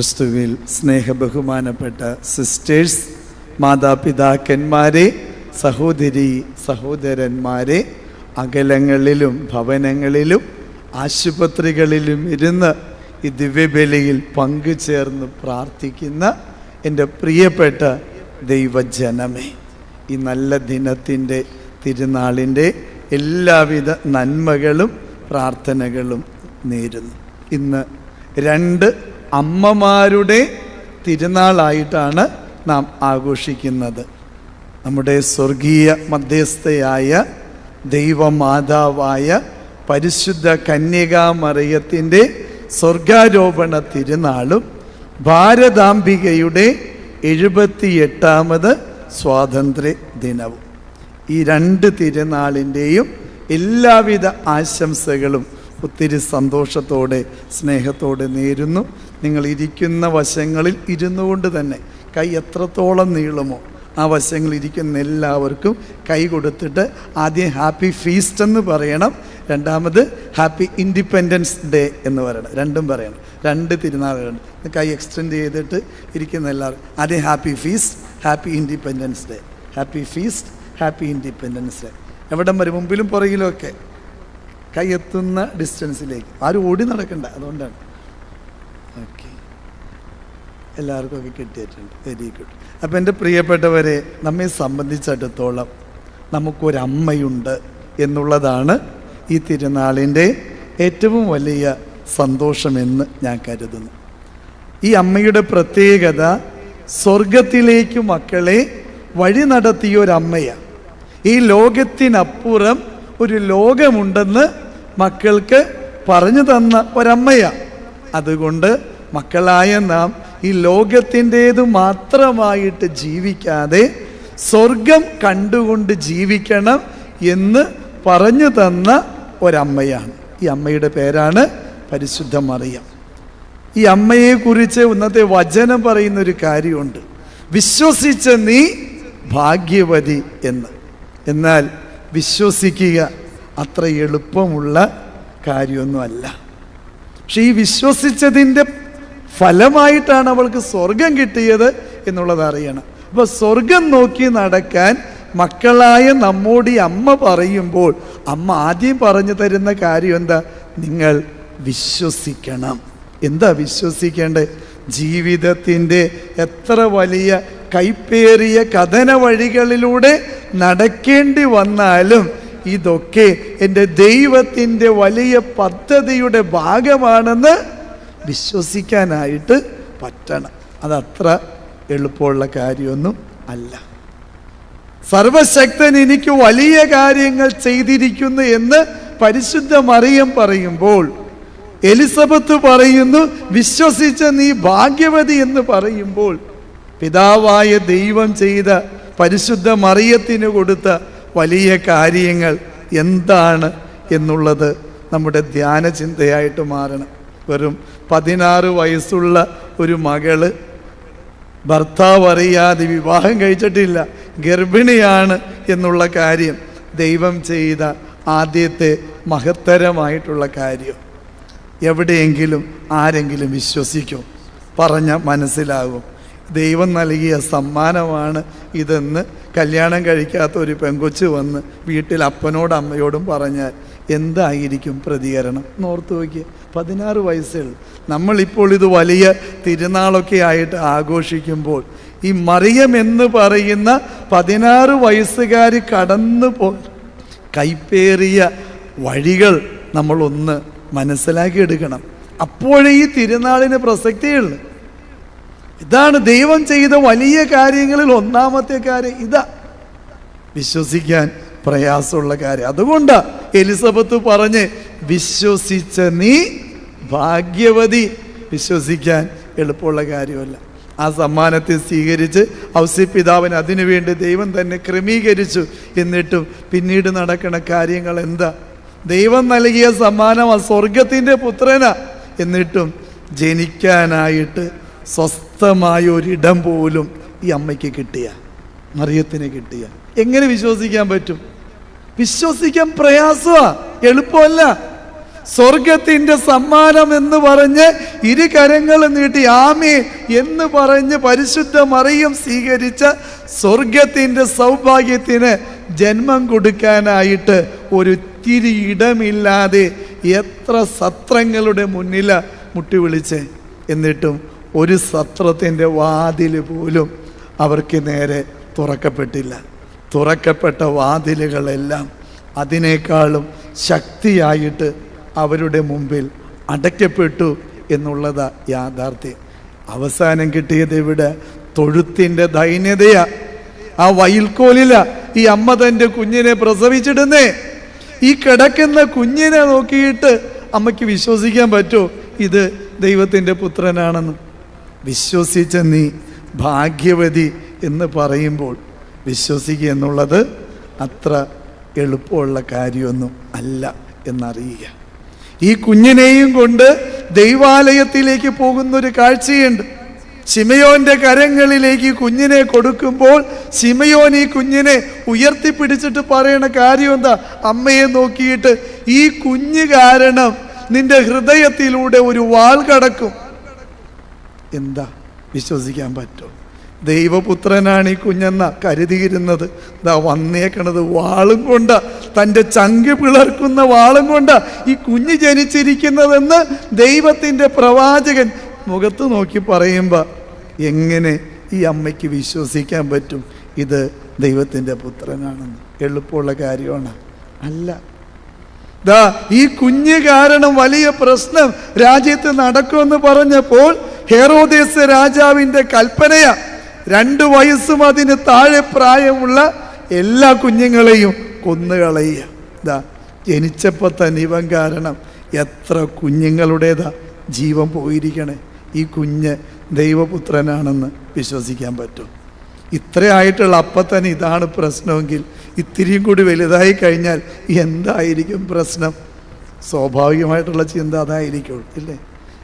ക്രിസ്തുവിൽ സ്നേഹബഹുമാനപ്പെട്ട സിസ്റ്റേഴ്സ് മാതാപിതാക്കന്മാരെ സഹോദരി സഹോദരന്മാരെ അകലങ്ങളിലും ഭവനങ്ങളിലും ആശുപത്രികളിലും ഇരുന്ന് ഈ ദിവ്യബലിയിൽ പങ്കുചേർന്ന് പ്രാർത്ഥിക്കുന്ന എന്റെ പ്രിയപ്പെട്ട ദൈവജനമേ ഈ നല്ല ദിനത്തിന്റെ തിരുനാളിന്റെ എല്ലാവിധ നന്മകളും പ്രാർത്ഥനകളും നേരുന്നു. ഇന്ന് രണ്ട് അമ്മമാരുടെ തിരുനാളായിട്ടാണ് നാം ആഘോഷിക്കുന്നത്. നമ്മുടെ സ്വർഗീയ മധ്യസ്ഥയായ ദൈവമാതാവായ പരിശുദ്ധ കന്യകാമറിയത്തിന്റെ സ്വർഗാരോപണ തിരുനാളും ഭാരതാംബികയുടെ എഴുപത്തിയെട്ടാമത് സ്വാതന്ത്ര്യ ദിനവും. ഈ രണ്ട് തിരുനാളിന്റെയും എല്ലാവിധ ആശംസകളും ഒത്തിരി സന്തോഷത്തോടെ സ്നേഹത്തോടെ നേരുന്നു. നിങ്ങൾ ഇരിക്കുന്ന വശങ്ങളിൽ ഇരുന്നു കൊണ്ട് തന്നെ കൈ എത്രത്തോളം നീളുമോ ആ വശങ്ങളിൽ ഇരിക്കുന്ന എല്ലാവർക്കും കൈ കൊടുത്തിട്ട് ആദ്യം ഹാപ്പി ഫീസ്റ്റ് എന്ന് പറയണം. രണ്ടാമത് ഹാപ്പി ഇൻഡിപെൻഡൻസ് ഡേ എന്ന് പറയണം. രണ്ടും പറയണം. രണ്ട് തിരുനാളുകളുണ്ട് കൈ എക്സ്റ്റെൻഡ് ചെയ്തിട്ട് ഇരിക്കുന്ന എല്ലാവർക്കും ആദ്യം happy feast happy independence day. Happy feast happy independence day. എവിടം വരെ? മുമ്പിലും പുറകിലും ഒക്കെ. കൈ എത്തുന്ന ഡിസ്റ്റൻസിലേക്ക്. ആരും ഓടി നടക്കണ്ട. അതുകൊണ്ടാണ്. ഓക്കെ. എല്ലാവർക്കും ഒക്കെ കിട്ടിയിട്ടുണ്ട്. വെരി ഗുഡ് അപ്പോൾ എന്റെ പ്രിയപ്പെട്ടവരെ നമ്മെ സംബന്ധിച്ചിടത്തോളം നമുക്കൊരമ്മയുണ്ട് എന്നുള്ളതാണ് ഈ തിരുനാളിന്റെ ഏറ്റവും വലിയ സന്തോഷമെന്ന് ഞാൻ കരുതുന്നു. ഈ അമ്മയുടെ പ്രത്യേകത സ്വർഗത്തിലേക്ക് മക്കളെ വഴി നടത്തിയ ഒരമ്മയാണ് ഈ ലോകത്തിനപ്പുറം ഒരു ലോകമുണ്ടെന്ന് മക്കൾക്ക് പറഞ്ഞു തന്ന ഒരമ്മയാണ് അതുകൊണ്ട് മക്കളായ നാം ഈ ലോകത്തിന്റേത് മാത്രമായിട്ട് ജീവിക്കാതെ സ്വർഗം കണ്ടുകൊണ്ട് ജീവിക്കണം എന്ന് പറഞ്ഞു തന്ന ഒരമ്മയാണ്. ഈ അമ്മയുടെ പേരാണ് പരിശുദ്ധ മറിയം. ഈ അമ്മയെക്കുറിച്ച് ഇന്നത്തെ വചനം പറയുന്ന ഒരു കാര്യമുണ്ട്. വിശ്വസിച്ച നീ ഭാഗ്യവതി എന്ന്. എന്നാൽ വിശ്വസിക്കുക അത്ര എളുപ്പമുള്ള കാര്യമൊന്നുമല്ല. പക്ഷെ ഈ വിശ്വസിച്ചതിന്റെ ഫലമായിട്ടാണ് അവൾക്ക് സ്വർഗം കിട്ടിയത് എന്നുള്ളത് അറിയണം. അപ്പോൾ സ്വർഗം നോക്കി നടക്കാൻ മക്കളായ നമ്മോട് അമ്മ പറയുമ്പോൾ അമ്മ ആദ്യം പറഞ്ഞു തരുന്ന കാര്യം എന്താ? നിങ്ങൾ വിശ്വസിക്കണം. എന്താ വിശ്വസിക്കേണ്ടത്? ജീവിതത്തിന്റെ എത്ര വലിയ കൈപ്പേറിയ കഥന വഴികളിലൂടെ നടക്കേണ്ടി വന്നാലും ഇതൊക്കെ എന്റെ ദൈവത്തിന്റെ വലിയ പദ്ധതിയുടെ ഭാഗമാണെന്ന് വിശ്വസിക്കാനായിട്ട് പറ്റണം. അതത്ര എളുപ്പമുള്ള കാര്യമൊന്നും അല്ല. സർവശക്തൻ എനിക്ക് വലിയ കാര്യങ്ങൾ ചെയ്തിരിക്കുന്നു എന്ന് പരിശുദ്ധ മറിയം പറയുമ്പോൾ എലിസബത്ത് പറയുന്നു വിശ്വസിച്ച നീ ഭാഗ്യവതി എന്ന് പറയുമ്പോൾ പിതാവായ ദൈവം ചെയ്ത പരിശുദ്ധ മറിയത്തിന് കൊടുത്ത വലിയ കാര്യങ്ങൾ എന്താണ് എന്നുള്ളത് നമ്മുടെ ധ്യാന ചിന്തയായിട്ട് മാറണം. വെറും പതിനാറ് വയസ്സുള്ള ഒരു മകൾ ഭർത്താവ് അറിയാതെ വിവാഹം കഴിച്ചിട്ടില്ല. ഗർഭിണിയാണ് എന്നുള്ള കാര്യം ദൈവം ചെയ്ത ആദ്യത്തെ മഹത്തരമായിട്ടുള്ള കാര്യം. എവിടെയെങ്കിലും ആരെങ്കിലും വിശ്വസിക്കും. പറഞ്ഞ മനസ്സിലാകും. ദൈവം നൽകിയ സമ്മാനമാണ് ഇതെന്ന് കല്യാണം കഴിക്കാത്ത ഒരു പെങ്കൊച്ച് വന്ന് വീട്ടിൽ അപ്പനോടും അമ്മയോടും പറഞ്ഞാൽ എന്തായിരിക്കും പ്രതികരണം? ഓർത്ത് നോക്കിയ. പതിനാറ് വയസ്സിൽ നമ്മളിപ്പോൾ ഇത് വലിയ തിരുനാളൊക്കെ ആയിട്ട് ആഘോഷിക്കുമ്പോൾ ഈ മറിയം എന്ന് പറയുന്ന പതിനാറ് വയസ്സുകാർ കടന്നു പോ കൈപ്പേറിയ വഴികൾ നമ്മളൊന്ന് മനസ്സിലാക്കിയെടുക്കണം അപ്പോഴേ ഈ തിരുനാളിന് പ്രസക്തിയുള്ളു ഇതാണ് ദൈവം ചെയ്ത വലിയ കാര്യങ്ങളിൽ ഒന്നാമത്തെ കാര്യം. ഇതാ. വിശ്വസിക്കാൻ പ്രയാസമുള്ള കാര്യം. അതുകൊണ്ട് എലിസബത്ത് പറഞ്ഞ് വിശ്വസിച്ച നീ ഭാഗ്യവതി. വിശ്വസിക്കാൻ എളുപ്പമുള്ള കാര്യമല്ല. ആ സമ്മാനത്തെ സ്വീകരിച്ച് ഔസ്യപിതാവിന് അതിനുവേണ്ടി ദൈവം തന്നെ ക്രമീകരിച്ചു. എന്നിട്ടും പിന്നീട് നടക്കുന്ന കാര്യങ്ങൾ എന്താ? ദൈവം നൽകിയ സമ്മാനം ആ സ്വർഗത്തിന്റെ പുത്രനാ. എന്നിട്ടും ജനിക്കാനായിട്ട് സ്വസ്ഥമായ ഒരിടം പോലും ഈ അമ്മയ്ക്ക് കിട്ടിയ മറിയത്തിന് കിട്ടിയ. എങ്ങനെ വിശ്വസിക്കാൻ പറ്റും? വിശ്വസിക്കാൻ പ്രയാസമാ. എളുപ്പമല്ല. സ്വർഗത്തിന്റെ സമ്മാനം എന്ന് പറഞ്ഞ് ഇരു നീട്ടി ആമേ എന്ന് പറഞ്ഞ് പരിശുദ്ധ മറിയം സ്വീകരിച്ച സ്വർഗത്തിന്റെ സൗഭാഗ്യത്തിന് ജന്മം കൊടുക്കാനായിട്ട് ഒരു തിരി ഇടമില്ലാതെ എത്ര സത്രങ്ങളുടെ മുന്നില മുട്ടി വിളിച്ച്. എന്നിട്ടും ഒരു സത്രത്തിന്റെ വാതിൽ പോലും അവർക്ക് നേരെ തുറക്കപ്പെട്ടില്ല. തുറക്കപ്പെട്ട വാതിലുകളെല്ലാം അതിനേക്കാളും ശക്തിയായിട്ട് അവരുടെ മുമ്പിൽ അടയ്ക്കപ്പെട്ടു എന്നുള്ളത് യാഥാർത്ഥ്യം. അവസാനം കിട്ടിയത് ഇവിടെ തൊഴുത്തിന്റെ ദൈന്യതയാ. ആ വയൽക്കോലില ഈ അമ്മ തന്റെ കുഞ്ഞിനെ പ്രസവിച്ചിടുന്നേ. ഈ കിടക്കുന്ന കുഞ്ഞിനെ നോക്കിയിട്ട് അമ്മയ്ക്ക് വിശ്വസിക്കാൻ പറ്റുമോ ഇത് ദൈവത്തിന്റെ പുത്രനാണെന്ന്. വിശ്വസിച്ച നീ ഭാഗ്യവതി എന്ന് പറയുമ്പോൾ വിശ്വസിക്കുക എന്നുള്ളത് അത്ര എളുപ്പമുള്ള കാര്യമൊന്നും അല്ല എന്നറിയുക. ഈ കുഞ്ഞിനെയും കൊണ്ട് ദൈവാലയത്തിലേക്ക് പോകുന്ന ഒരു കാഴ്ചയുണ്ട്. ശിമയോന്റെ കരങ്ങളിലേക്ക് കുഞ്ഞിനെ കൊടുക്കുമ്പോൾ ശിമയോൻ ഈ കുഞ്ഞിനെ ഉയർത്തിപ്പിടിച്ചിട്ട് പറയണ കാര്യം എന്താ? അമ്മയെ നോക്കിയിട്ട് ഈ കുഞ്ഞ് കാരണം നിന്റെ ഹൃദയത്തിലൂടെ ഒരു വാൾ കടക്കും. എന്താ വിശ്വസിക്കാൻ പറ്റുമോ ദൈവപുത്രനാണ് ഈ കുഞ്ഞെന്ന കരുതിയിരുന്നത്. ഇതാ വന്നേക്കണത് വാളും കൊണ്ട തന്റെ ചങ്ക് പിളർക്കുന്ന വാളും കൊണ്ട ഈ കുഞ്ഞ് ജനിച്ചിരിക്കുന്നതെന്ന് ദൈവത്തിന്റെ പ്രവാചകൻ മുഖത്ത് നോക്കി പറയുമ്പോൾ എങ്ങനെ ഈ അമ്മയ്ക്ക് വിശ്വസിക്കാൻ പറ്റും? ഇത് ദൈവത്തിന്റെ പുത്രനാണെന്ന്. എളുപ്പമുള്ള കാര്യമാണ്. അല്ല ദാ ഈ കുഞ്ഞ് കാരണം വലിയ പ്രശ്നം രാജ്യത്ത് നടക്കുമെന്ന് പറഞ്ഞപ്പോൾ ഹെറോദേസ് രാജാവിന്റെ കൽപ്പനയാ. രണ്ടു വയസ്സും അതിന് താഴെ പ്രായമുള്ള എല്ലാ കുഞ്ഞുങ്ങളെയും കൊന്നുകളയുക. ദാ ജനിച്ചപ്പോൾ തന്നെ ഇവൻ കാരണം എത്ര കുഞ്ഞുങ്ങളുടേതാ ജീവൻ പോയിരിക്കണേ. ഈ കുഞ്ഞ് ദൈവപുത്രനാണെന്ന് വിശ്വസിക്കാൻ പറ്റും. ഇത്രയായിട്ടുള്ള അപ്പം തന്നെ ഇതാണ് പ്രശ്നമെങ്കിൽ ഇത്തിരിയും കൂടി വലുതായി കഴിഞ്ഞാൽ എന്തായിരിക്കും പ്രശ്നം? സ്വാഭാവികമായിട്ടുള്ള ചിന്ത അതായിരിക്കുള്ളൂ ഇല്ലേ?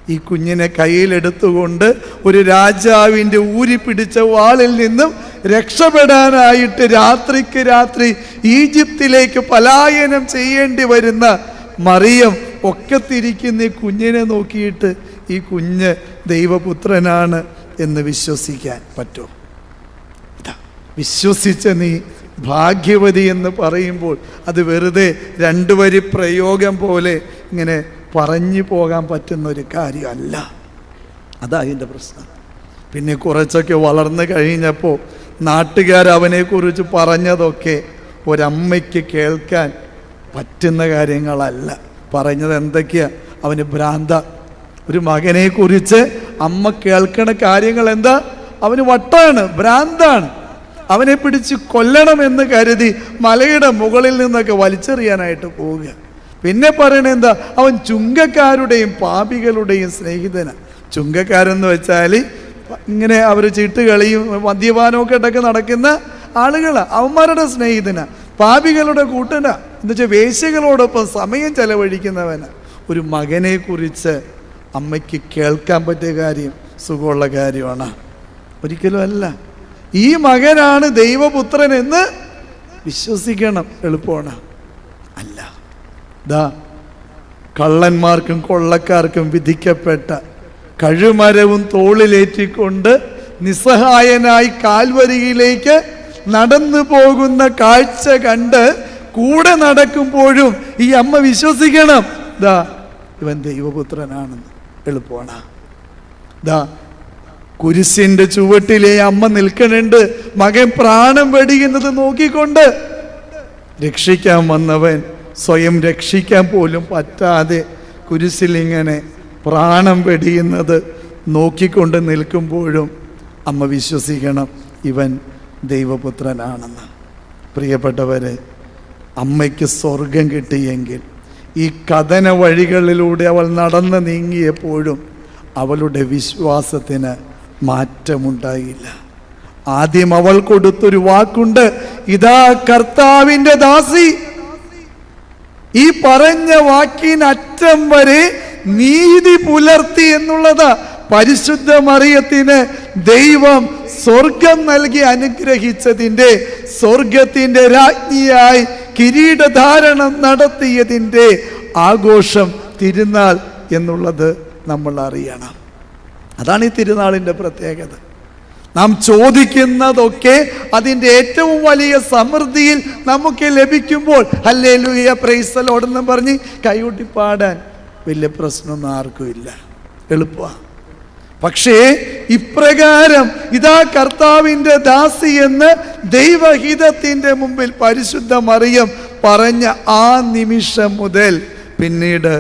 ഈ കുഞ്ഞിനെ കയ്യിലെടുത്തുകൊണ്ട് ഒരു രാജാവിന്റെ ഊരി പിടിച്ച വാളിൽ നിന്നും രക്ഷപ്പെടാനായിട്ട് രാത്രിക്ക് രാത്രി ഈജിപ്തിലേക്ക് പലായനം ചെയ്യേണ്ടി വരുന്ന മറിയം ഒക്കെ തിരിക്കുന്ന ഈ കുഞ്ഞിനെ നോക്കിയിട്ട് ഈ കുഞ്ഞ് ദൈവപുത്രനാണ് എന്ന് വിശ്വസിക്കാൻ പറ്റുമോ? വിശ്വസിച്ച നീ ഭാഗ്യവതി എന്ന് പറയുമ്പോൾ അത് വെറുതെ രണ്ടു വരി പ്രയോഗം പോലെ ഇങ്ങനെ പറഞ്ഞു പോകാൻ പറ്റുന്ന ഒരു കാര്യമല്ല. അതാ അതിന്റെ പ്രശ്നം. പിന്നെ കുറച്ചൊക്കെ വളർന്നു കഴിഞ്ഞപ്പോൾ നാട്ടുകാർ അവനെക്കുറിച്ച് പറഞ്ഞതൊക്കെ ഒരമ്മയ്ക്ക് കേൾക്കാൻ പറ്റുന്ന കാര്യങ്ങളല്ല. പറഞ്ഞത് എന്തൊക്കെയാ? അവന് ഭ്രാന്ത. ഒരു മകനെക്കുറിച്ച് അമ്മ കേൾക്കണ കാര്യങ്ങൾ എന്താ അവന് വട്ടാണ് ഭ്രാന്താണ്. അവനെ പിടിച്ച് കൊല്ലണമെന്ന് കരുതി മലയുടെ മുകളിൽ നിന്നൊക്കെ വലിച്ചെറിയാനായിട്ട് പോവുക. പിന്നെ പറയണ എന്താ? അവൻ ചുങ്കക്കാരുടെയും പാപികളുടെയും സ്നേഹിതനാണ് ചുങ്കക്കാരെന്ന് വെച്ചാൽ ഇങ്ങനെ അവർ ചീട്ടുകളിയും മദ്യപാനമൊക്കെ ഇടയ്ക്ക് നടക്കുന്ന ആളുകളാണ് അവന്മാരുടെ സ്നേഹിതനാണ് പാപികളുടെ കൂട്ടനാ. എന്ന് വെച്ചാൽ വേശ്യകളോടൊപ്പം സമയം ചെലവഴിക്കുന്നവന്. ഒരു മകനെ കുറിച്ച് അമ്മയ്ക്ക് കേൾക്കാൻ പറ്റിയ കാര്യം സുഖമുള്ള കാര്യമാണ്. ഒരിക്കലും അല്ല. ഈ മകനാണ് ദൈവപുത്രൻ എന്ന് വിശ്വസിക്കണം എളുപ്പമാണ്. അല്ല. ദാ കള്ളന്മാർക്കും കൊള്ളക്കാർക്കും വിധിക്കപ്പെട്ട കഴുമരവും തോളിലേറ്റിക്കൊണ്ട് നിസ്സഹായനായി കാൽവരിയിലേക്ക് നടന്നു പോകുന്ന കാഴ്ച കണ്ട് കൂടെ നടക്കുമ്പോഴും ഈ അമ്മ വിശ്വസിക്കണം. ദാ ഇവൻ ദൈവപുത്രനാണെന്ന് എളുപ്പമാണ്. ദാ കുരിശിന്റെ ചുവട്ടിലെ അമ്മ നിൽക്കണുണ്ട് മകൻ പ്രാണം വെടിയുന്നത് നോക്കിക്കൊണ്ട് രക്ഷിക്കാൻ വന്നവൻ സ്വയം രക്ഷിക്കാൻ പോലും പറ്റാതെ കുരിശിൽ ഇങ്ങനെ പ്രാണം വെടിയുന്നത് നോക്കിക്കൊണ്ട് നിൽക്കുമ്പോഴും അമ്മ വിശ്വസിക്കണം ഇവൻ ദൈവപുത്രനാണെന്ന്. പ്രിയപ്പെട്ടവരെ അമ്മയ്ക്ക് സ്വർഗം കിട്ടിയെങ്കിൽ ഈ കഥന വഴികളിലൂടെ അവൾ നടന്ന് നീങ്ങിയപ്പോഴും അവളുടെ വിശ്വാസത്തിന് മാറ്റമുണ്ടായില്ല. ആദ്യം അവൾ കൊടുത്തൊരു വാക്കുണ്ട് ഇതാ കർത്താവിന്റെ ദാസി. ഈ പറഞ്ഞ വാക്കിനറ്റം വരെ നീതി പുലർത്തി എന്നുള്ളത് പരിശുദ്ധ മറിയത്തിന് ദൈവം സ്വർഗം നൽകി അനുഗ്രഹിച്ചതിന്റെ സ്വർഗത്തിന്റെ രാജ്ഞിയായി കിരീടധാരണം നടത്തിയതിന്റെ ആഘോഷം തിരുനാൾ എന്നുള്ളത് നമ്മൾ അറിയണം. അതാണ് ഈ തിരുനാളിന്റെ പ്രത്യേകത. നാം ചോദിക്കുന്നതൊക്കെ അതിന്റെ ഏറ്റവും വലിയ സമൃദ്ധിയിൽ നമുക്ക് ലഭിക്കുമ്പോൾ അല്ലേ ലൂയ പ്രൈസലോടെന്നും പറഞ്ഞ് കൈകൊട്ടി പാടാൻ വലിയ പ്രശ്നമൊന്നും ആർക്കും ഇല്ല. എളുപ്പമാണ് പക്ഷേ ഇപ്രകാരം ഇതാ കർത്താവിന്റെ ദാസി എന്ന് ദൈവഹിതത്തിന്റെ മുമ്പിൽ പരിശുദ്ധ മറിയം പറഞ്ഞ ആ നിമിഷം മുതൽ പിന്നീട്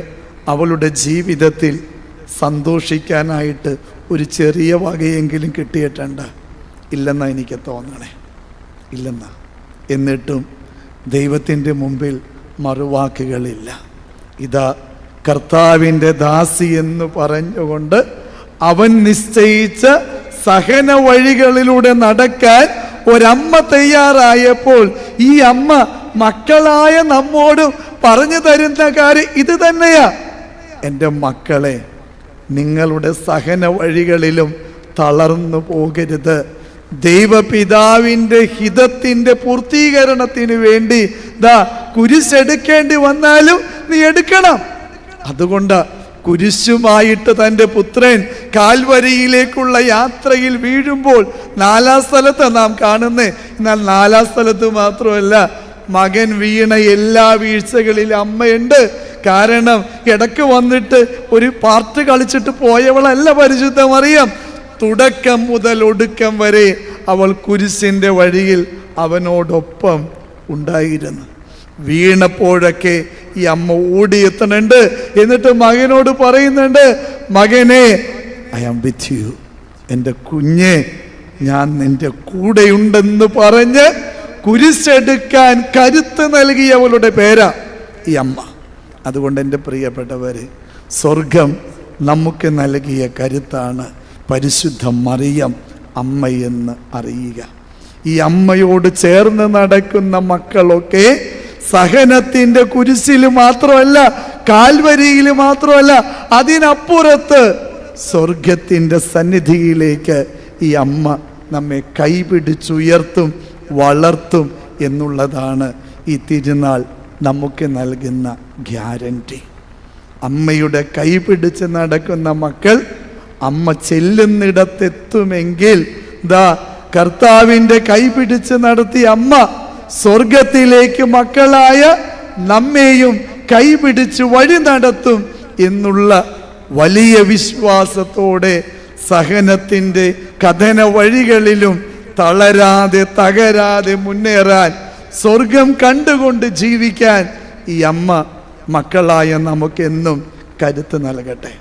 അവളുടെ ജീവിതത്തിൽ സന്തോഷിക്കാനായിട്ട് ഒരു ചെറിയ വകയെങ്കിലും കിട്ടിയിട്ടുണ്ട്. ഇല്ലെന്നാ എനിക്ക് തോന്നണേ. ഇല്ലെന്നാ. എന്നിട്ടും ദൈവത്തിന്റെ മുമ്പിൽ മറുവാക്കുകളില്ല. ഇതാ കർത്താവിന്റെ ദാസി എന്ന് പറഞ്ഞുകൊണ്ട് അവൻ നിശ്ചയിച്ച സഹന വഴികളിലൂടെ നടക്കാൻ ഒരമ്മ തയ്യാറായപ്പോൾ ഈ അമ്മ മക്കളായ നമ്മോട് പറഞ്ഞു തരുന്ന കാര്യം ഇത് തന്നെയാ. എന്റെ മക്കളെ നിങ്ങളുടെ സഹന വഴികളിലും തളർന്നു പോകരുത്. ദൈവപിതാവിന്റെ ഹിതത്തിന്റെ പൂർത്തീകരണത്തിന് വേണ്ടി ദാ കുരിശെടുക്കേണ്ടി വന്നാലും നീ എടുക്കണം. അതുകൊണ്ട് കുരിശുമായിട്ട് തന്റെ പുത്രൻ കാൽവരിയിലേക്കുള്ള യാത്രയിൽ വീഴുമ്പോൾ നാലാം സ്ഥലത്ത് നാം കാണുന്നത്. എന്നാൽ നാലാം സ്ഥലത്ത് മാത്രമല്ല മകൻ വീണ എല്ലാ വീഴ്ചകളിലും അമ്മയുണ്ട്. കാരണം ഇടയ്ക്ക് വന്നിട്ട് ഒരു പാർട്ട് കളിച്ചിട്ട് പോയവളല്ല പരിശുദ്ധമറിയാം തുടക്കം മുതൽ ഒടുക്കം വരെ അവൾ കുരിശിന്റെ വഴിയിൽ അവനോടൊപ്പം ഉണ്ടായിരുന്നു. വീണപ്പോഴൊക്കെ ഈ അമ്മ ഓടിയെത്തണുണ്ട് എന്നിട്ട് മകനോട് പറയുന്നുണ്ട് മകനെ ഐ ആം വിത്ത് യു എന്റെ കുഞ്ഞെ ഞാൻ നിന്റെ കൂടെയുണ്ടെന്ന് പറഞ്ഞ് കുരിശെടുക്കാൻ കരുത്ത് നൽകിയവളുടെ പേരാ ഈ അമ്മ. അതുകൊണ്ട് എന്റെ പ്രിയപ്പെട്ടവർ സ്വർഗം നമുക്ക് നൽകിയ കരുത്താണ് പരിശുദ്ധ മറിയം അമ്മയെന്ന് അറിയുക. ഈ അമ്മയോട് ചേർന്ന് നടക്കുന്ന മക്കളൊക്കെ സഹനത്തിന്റെ കുരിശിൽ മാത്രമല്ല കാൽവരിയിൽ മാത്രമല്ല അതിനപ്പുറത്ത് സ്വർഗത്തിന്റെ സന്നിധിയിലേക്ക് ഈ അമ്മ നമ്മെ കൈപിടിച്ചുയർത്തും. വളർത്തും എന്നുള്ളതാണ് ഈ തിരുനാൾ നമുക്ക് നൽകുന്ന ഗ്യാരന്റി അമ്മയുടെ കൈ പിടിച്ച് നടക്കുന്ന മക്കൾ അമ്മ ചെല്ലുന്നിടത്തെത്തുമെങ്കിൽ ദാ കർത്താവിന്റെ കൈ പിടിച്ച് നടത്തിയ അമ്മ സ്വർഗത്തിലേക്ക് മക്കളായ നമ്മെയും കൈ പിടിച്ച് വഴി നടത്തും എന്നുള്ള വലിയ വിശ്വാസത്തോടെ സഹനത്തിന്റെ കഥന വഴികളിലും തളരാതെ തകരാതെ മുന്നേറാൻ സ്വർഗം കണ്ടുകൊണ്ട് ജീവിക്കാൻ ഈ അമ്മ മക്കളായ നമുക്കെന്നും കരുത്ത് നൽകട്ടെ.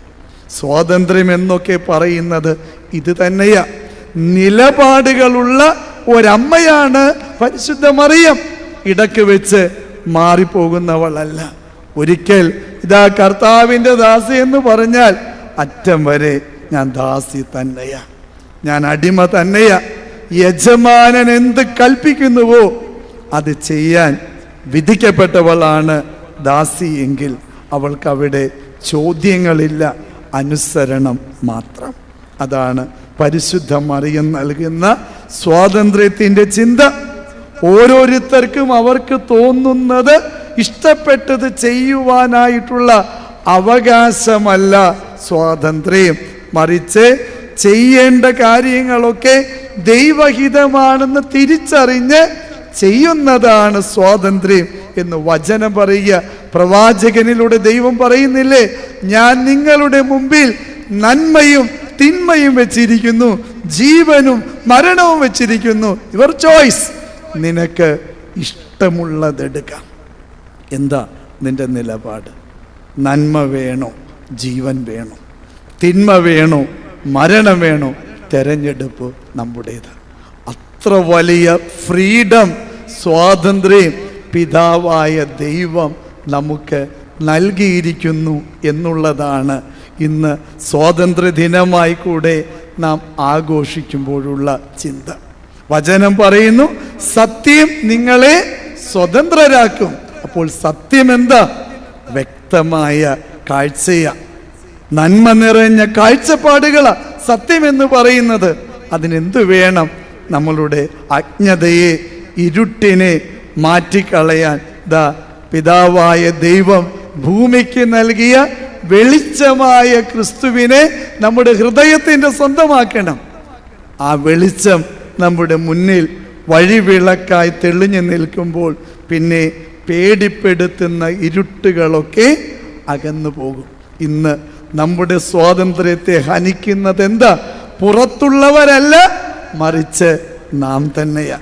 സ്വാതന്ത്ര്യം എന്നൊക്കെ പറയുന്നത് ഇത് തന്നെയാ. നിലപാടുകളുള്ള ഒരമ്മയാണ് പരിശുദ്ധ മറിയം. ഇടയ്ക്ക് വെച്ച് മാറിപ്പോകുന്നവളല്ല. ഒരിക്കൽ ഇതാ കർത്താവിന്റെ ദാസി എന്ന് പറഞ്ഞാൽ അറ്റം വരെ ഞാൻ ദാസി തന്നെയാ. ഞാൻ അടിമ തന്നെയാ. യജമാനൻ എന്ത് കൽപ്പിക്കുന്നുവോ അത് ചെയ്യാൻ വിധിക്കപ്പെട്ടവളാണ് ദാസി എങ്കിൽ അവൾക്ക് അവിടെ ചോദ്യങ്ങളില്ല അനുസരണം മാത്രം. അതാണ് പരിശുദ്ധ മറിയം നൽകുന്ന സ്വാതന്ത്ര്യത്തിന്റെ ചിന്ത. ഓരോരുത്തർക്കും അവർക്ക് തോന്നുന്നത് ഇഷ്ടപ്പെട്ടത് ചെയ്യുവാനായിട്ടുള്ള അവകാശമല്ല സ്വാതന്ത്ര്യം. മറിച്ച് ചെയ്യേണ്ട കാര്യങ്ങളൊക്കെ ദൈവഹിതമാണെന്ന് തിരിച്ചറിഞ്ഞ് ചെയ്യുന്നതാണ് സ്വാതന്ത്ര്യം എന്ന് വചനം പറയുക. പ്രവാചകനിലൂടെ ദൈവം പറയുന്നില്ലേ? ഞാൻ നിങ്ങളുടെ മുമ്പിൽ നന്മയും തിന്മയും വെച്ചിരിക്കുന്നു ജീവനും മരണവും വെച്ചിരിക്കുന്നു. ഇവർ ചോയ്സ് നിനക്ക് ഇഷ്ടമുള്ളതെടുക്കാം എന്താ നിന്റെ നിലപാട്? നന്മ വേണോ? ജീവൻ വേണോ? തിന്മ വേണോ? മരണം വേണോ? തെരഞ്ഞെടുപ്പ് നമ്മുടേത്. അത്ര വലിയ ഫ്രീഡം സ്വാതന്ത്ര്യം പിതാവായ ദൈവം നമുക്ക് നൽകിയിരിക്കുന്നു എന്നുള്ളതാണ് ഇന്ന് സ്വാതന്ത്ര്യ ദിനമായി കൂടെ നാം ആഘോഷിക്കുമ്പോഴുള്ള ചിന്ത. വചനം പറയുന്നു സത്യം നിങ്ങളെ സ്വതന്ത്രരാക്കും. അപ്പോൾ സത്യം എന്താ? വ്യക്തമായ കാഴ്ചയ. നന്മ നിറഞ്ഞ കാഴ്ചപ്പാടുകളാണ് സത്യം എന്ന് പറയുന്നത്. അതിനെന്ത് വേണം? നമ്മളുടെ അജ്ഞതയെ ഇരുട്ടിനെ മാറ്റിക്കളയാൻ ദ പിതാവായ ദൈവം ഭൂമിക്ക് നൽകിയ വെളിച്ചമായ ക്രിസ്തുവിനെ നമ്മുടെ ഹൃദയത്തിന്റെ സ്വന്തമാക്കണം. ആ വെളിച്ചം നമ്മുടെ മുന്നിൽ വഴിവിളക്കായി തെളിഞ്ഞു നിൽക്കുമ്പോൾ പിന്നെ പേടിപ്പെടുത്തുന്ന ഇരുട്ടുകളൊക്കെ അകന്നു പോകും ഇന്ന് നമ്മുടെ സ്വാതന്ത്ര്യത്തെ ഹനിക്കുന്നത് എന്താ പുറത്തുള്ളവരല്ല മറിച്ച് നാം തന്നെയാ.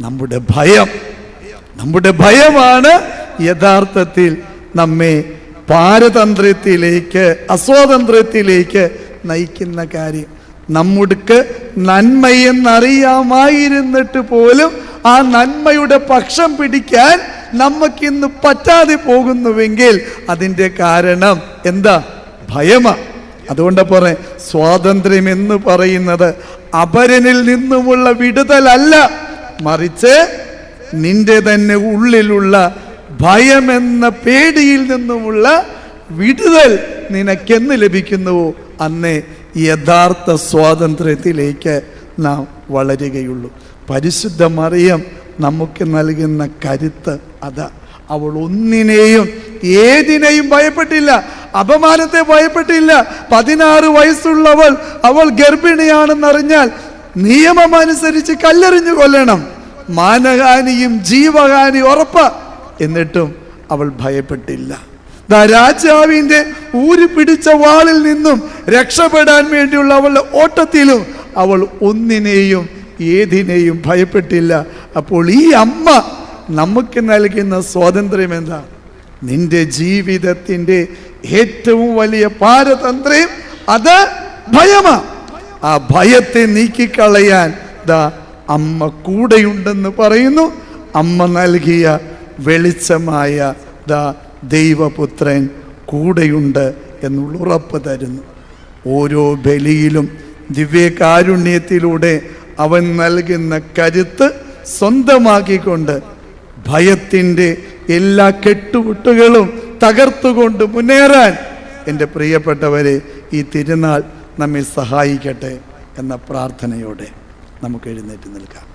നമ്മുടെ ഭയം. നമ്മുടെ ഭയമാണ് യഥാർത്ഥത്തിൽ നമ്മെ പാരതന്ത്ര്യത്തിലേക്ക് അസ്വാതന്ത്ര്യത്തിലേക്ക് നയിക്കുന്ന കാര്യം. നമ്മുടുക്ക് നന്മയെന്നറിയാമായിരുന്നിട്ട് പോലും ആ നന്മയുടെ പക്ഷം പിടിക്കാൻ നമുക്കിന്ന് പറ്റാതെ പോകുന്നുവെങ്കിൽ അതിന്റെ കാരണം എന്താ? ഭയമാ. അതുകൊണ്ട് പറ സ്വാതന്ത്ര്യം എന്ന് പറയുന്നത് അപരനിൽ നിന്നുമുള്ള വിടുതലല്ല. മറിച്ച് നിന്റെ തന്നെ ഉള്ളിലുള്ള ഭയമെന്ന പേടിയിൽ നിന്നുമുള്ള വിടുതൽ നിനക്കെന്ന് ലഭിക്കുന്നുവോ? അന്നേ യഥാർത്ഥ സ്വാതന്ത്ര്യത്തിലേക്ക് നാം വളരുകയുള്ളൂ. പരിശുദ്ധ മറിയം നമുക്ക് നൽകുന്ന കരുത്ത് അതാ. അവൾ ഒന്നിനെയും ഏതിനെയും ഭയപ്പെട്ടില്ല അപമാനത്തെ ഭയപ്പെട്ടില്ല. പതിനാറ് വയസ്സുള്ളവൾ അവൾ ഗർഭിണിയാണെന്നറിഞ്ഞാൽ നിയമം അനുസരിച്ച് കല്ലെറിഞ്ഞു കൊല്ലണം. മാനഹാനിയും ജീവഹാനി ഉറപ്പ. എന്നിട്ടും അവൾ ഭയപ്പെട്ടില്ല. ദാ രാജാവിന്റെ ഊരി പിടിച്ച വാളിൽ നിന്നും രക്ഷപ്പെടാൻ വേണ്ടിയുള്ള അവളുടെ ഓട്ടത്തിലും അവൾ ഒന്നിനെയും ഏതിനെയും ഭയപ്പെട്ടില്ല. അപ്പോൾ ഈ അമ്മ നമുക്ക് നൽകുന്ന സ്വാതന്ത്ര്യം എന്താ നിന്റെ ജീവിതത്തിന്റെ ഏറ്റവും വലിയ പാരതന്ത്രം അത് ഭയമാ. ആ ഭയത്തെ നീക്കിക്കളയാൻ ദാ അമ്മ കൂടെയുണ്ടെന്ന് പറയുന്നു. അമ്മ നൽകിയ വെളിച്ചമായ ദാ ദൈവപുത്രൻ കൂടെയുണ്ട് എന്നുള്ള ഉറപ്പ് തരുന്നു. ഓരോ ബലിയിലും ദിവ്യകാരുണ്യത്തിലൂടെ അവൻ നൽകുന്ന കരുത്ത് സ്വന്തമാക്കിക്കൊണ്ട് ഭയത്തിന്റെ എല്ലാ കെട്ടുമുട്ടുകളും തകർത്തുകൊണ്ട് മുന്നേറാൻ എന്റെ പ്രിയപ്പെട്ടവരെ ഈ തിരുനാൾ നമ്മെ സഹായിക്കട്ടെ എന്ന പ്രാർത്ഥനയോടെ നമുക്ക് എഴുന്നേറ്റ് നിൽക്കാം.